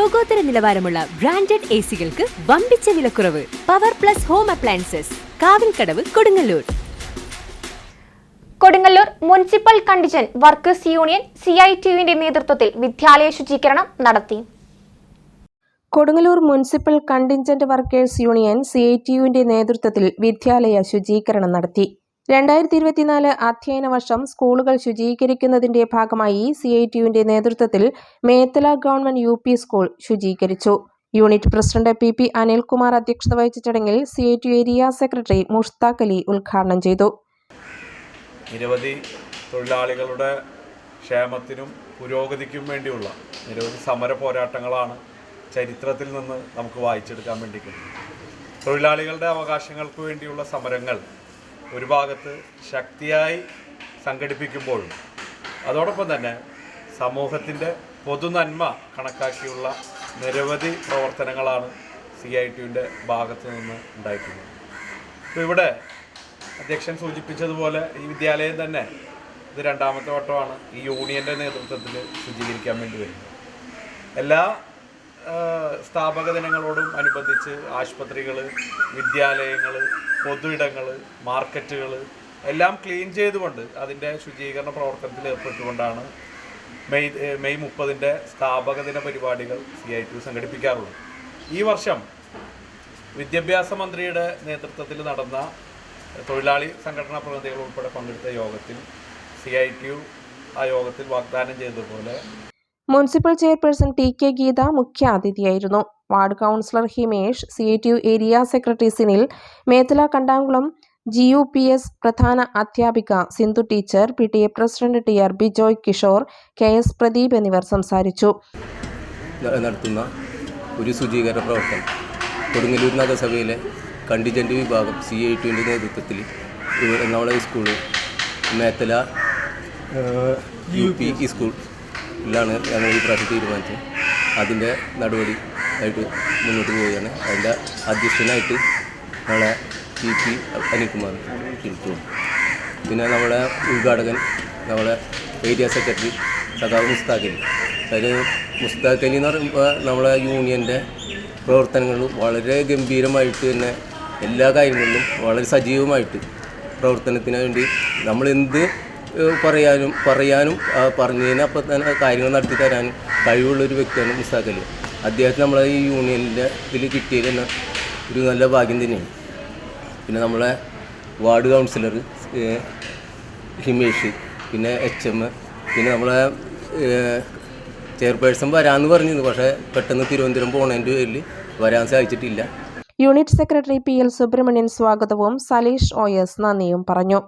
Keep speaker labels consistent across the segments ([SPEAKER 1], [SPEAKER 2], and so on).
[SPEAKER 1] ലോകോത്തര നിലവാരമുള്ള branded A സികൾക്ക് വമ്പിച്ച വിലക്കുറവ്. Power plus home appliances Kavilkadavu Kodungallur.
[SPEAKER 2] Kodungallur municipal contingent workers union C I ടിയുവിന്റെ നേതൃത്വത്തിൽ വിദ്യാലയ ശുചീകരണം നടത്തി.
[SPEAKER 3] Kodungallur municipal contingent workers union C I T യുവിന്റെ നേതൃത്വത്തിൽ വിദ്യാലയ ശുചീകരണം നടത്തി. രണ്ടായിരത്തി ഇരുപത്തിനാല് അധ്യയന വർഷം സ്കൂളുകൾ ശുചീകരിക്കുന്നതിന്റെ ഭാഗമായി സി ഐ ടിയുവിന്റെ നേതൃത്വത്തിൽ Methala government U P school ശുചീകരിച്ചു. Unit president P P Anilkumar അധ്യക്ഷത വഹിച്ച ചടങ്ങിൽ C I T area secretary Mushtaq Ali ഉദ്ഘാടനം ചെയ്തു.
[SPEAKER 4] നിരവധി തൊഴിലാളികളുടെ ക്ഷേമത്തിനും പുരോഗതിക്കും വേണ്ടിയുള്ള നിരവധി സമര പോരാട്ടങ്ങളാണ് ചരിത്രത്തിൽ നിന്ന് നമുക്ക് വായിച്ചെടുക്കാൻ വേണ്ടി തൊഴിലാളികളുടെ അവകാശങ്ങൾക്ക് വേണ്ടിയുള്ള സമരങ്ങൾ ഒരു ഭാഗത്ത് ശക്തിയായി സംഘടിപ്പിക്കുമ്പോഴും അതോടൊപ്പം തന്നെ സമൂഹത്തിന്റെ പൊതുനന്മ കണക്കാക്കിയുള്ള നിരവധി പ്രവർത്തനങ്ങളാണ് സി ഐ ടിയുടെ ഭാഗത്തു നിന്ന് ഉണ്ടായിട്ടുള്ളത്. ഇപ്പോൾ ഇവിടെ അധ്യക്ഷൻ സൂചിപ്പിച്ചതുപോലെ ഈ വിദ്യാലയം തന്നെ ഇത് രണ്ടാമത്തെ വട്ടമാണ് ഈ യൂണിയന്റെ നേതൃത്വത്തിൽ ശുചീകരിക്കാൻ വേണ്ടി വരുന്നത്. എല്ലാ സ്ഥാപക ദിനങ്ങളോടും അനുബന്ധിച്ച് ആശുപത്രികൾ വിദ്യാലയങ്ങൾ പൊതു ഇടങ്ങൾ മാർക്കറ്റുകൾ എല്ലാം ക്ലീൻ ചെയ്തുകൊണ്ട് അതിന്റെ ശുചീകരണ പ്രവർത്തനത്തിൽ ഏർപ്പെട്ടുകൊണ്ടാണ് മെയ് മെയ് മുപ്പതിന്റെ സ്ഥാപക ദിന പരിപാടികൾ സി ഐ ടി സംഘടിപ്പിക്കാറുള്ളത്. ഈ വർഷം വിദ്യാഭ്യാസ മന്ത്രിയുടെ നേതൃത്വത്തിൽ നടന്ന തൊഴിലാളി സംഘടനാ പ്രതിനിധികൾ ഉൾപ്പെടെ പങ്കെടുത്ത യോഗത്തിൽ സി ഐ ടി യു ആ യോഗത്തിൽ വാഗ്ദാനം ചെയ്തതുപോലെ
[SPEAKER 3] municipal chairperson T K Geetha മുഖ്യാതിഥിയായിരുന്നു. Ward councillor Himesh C I T U area secretary Sinil Methala Kandamkulam G U P S പ്രധാന അധ്യാപിക Sindhu teacher P T A president T R Bijoy Kishore K S Pradeep എന്നിവർ സംസാരിച്ചു.
[SPEAKER 5] നടത്തുന്ന ഒരു ശുചീകരണ പ്രവർത്തനം. കൊടുങ്ങല്ലൂർ നഗരസഭയിലെ contingent വിഭാഗം സി ഐ ടിയുടെ നേതൃത്വത്തിൽ എറണാകുളം നമ്മളെ സ്കൂൾ മേത്തല യു പി സ്കൂളിലാണ് ഞങ്ങൾ ഈ പ്രാവശ്യം തീരുമാനിച്ചത്. അതിന്റെ നടപടി ആയിട്ട് മുന്നോട്ട് പോവുകയാണ്. അതിന്റെ അധ്യക്ഷനായിട്ട് നമ്മളെ പി പി അനിൽകുമാർ ക്ഷണിച്ചു പിന്നെ നമ്മളെ ഉദ്ഘാടകൻ നമ്മളെ ഏരിയ സെക്രട്ടറി സഖാവ് മുസ്താഖ് അലി അതിൽ മുസ്താഖ് അലി എന്ന് പറയുമ്പോൾ നമ്മളെ യൂണിയന്റെ പ്രവർത്തനങ്ങൾ വളരെ ഗംഭീരമായിട്ട് തന്നെ എല്ലാ കാര്യങ്ങളിലും വളരെ സജീവമായിട്ട് പ്രവർത്തനത്തിന് വേണ്ടി നമ്മൾ എന്ത് പറയാനും പറയാനും പറഞ്ഞതിനപ്പം തന്നെ കാര്യങ്ങൾ നടത്തി തരാനും കഴിവുള്ള ഒരു വ്യക്തിയാണ് മുസ്താഖ് അലി അദ്ദേഹത്തിന് നമ്മളെ ഈ യൂണിയനിന്റെ ഇതിൽ കിട്ടിയത് ഒരു നല്ല ഭാഗ്യം തന്നെയാണ്. പിന്നെ നമ്മളെ വാർഡ് കൗൺസിലർ ഹിമേഷ് പിന്നെ എച്ച് എം പിന്നെ നമ്മളെ ചെയർപേഴ്സൺ വരാമെന്ന് പറഞ്ഞിരുന്നു. പക്ഷേ പെട്ടെന്ന് തിരുവനന്തപുരം പോണതിന്റെ പേരിൽ വരാൻ സാധിച്ചിട്ടില്ല.
[SPEAKER 3] Unit secretary P L Subrahmanyan സ്വാഗതവും സലീഷ് ഒ എസ് നന്ദിയും പറഞ്ഞു.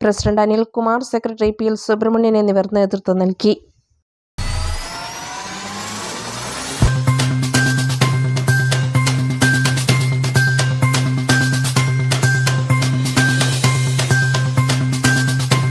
[SPEAKER 3] President Anilkumar secretary P L Subrahmanyan എന്നിവർ നേതൃത്വം നൽകി.